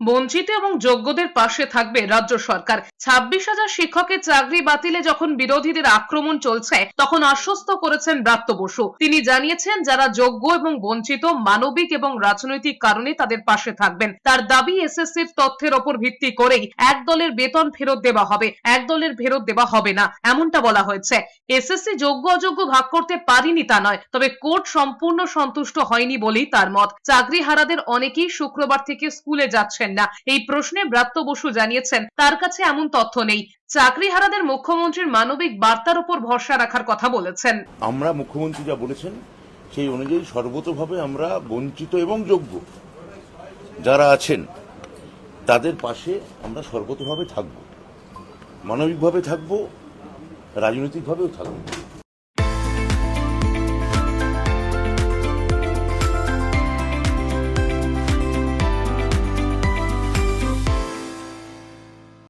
বঞ্চিত এবং যোগ্যদের পাশে থাকবে রাজ্য সরকার। ছাব্বিশ হাজার শিক্ষকের চাকরি বাতিলে যখন বিরোধীদের আক্রমণ চলছে, তখন আশ্বস্ত করেছেন ব্রাত্য বসু। তিনি জানিয়েছেন, যারা যোগ্য এবং বঞ্চিত, মানবিক এবং রাজনৈতিক কারণে তাদের পাশে থাকবেন। তার দাবি এসএসসির তথ্যের ওপর ভিত্তি করেই এক দলের বেতন ফেরত দেওয়া হবে, এক দলের ফেরত দেওয়া হবে না, এমনটা বলা হয়েছে। এসএসসি যোগ্য অযোগ্য ভাগ করতে পারিনি তা নয়, তবে কোর্ট সম্পূর্ণ সন্তুষ্ট হয়নি বলেই তার মত। চাকরি হারাদের অনেকেই শুক্রবার থেকে স্কুলে যাচ্ছেন না। এই প্রশ্নে ব্রাত্য বসু জানিয়েছেন, তার কাছে এমন তথ্য নেই। চাকরি হারাদের মুখ্যমন্ত্রীর মানবিক বার্তার উপর ভরসা রাখার কথা বলেছেন। আমরা মুখ্যমন্ত্রী যা বলেছেন, সেই অনুযায়ী সর্বতভাবে আমরা বঞ্চিত এবং যোগ্য যারা আছেন, তাদের পাশে আমরা সর্বতভাবে থাকব। মানবিকভাবে থাকব, রাজনৈতিকভাবেও থাকব।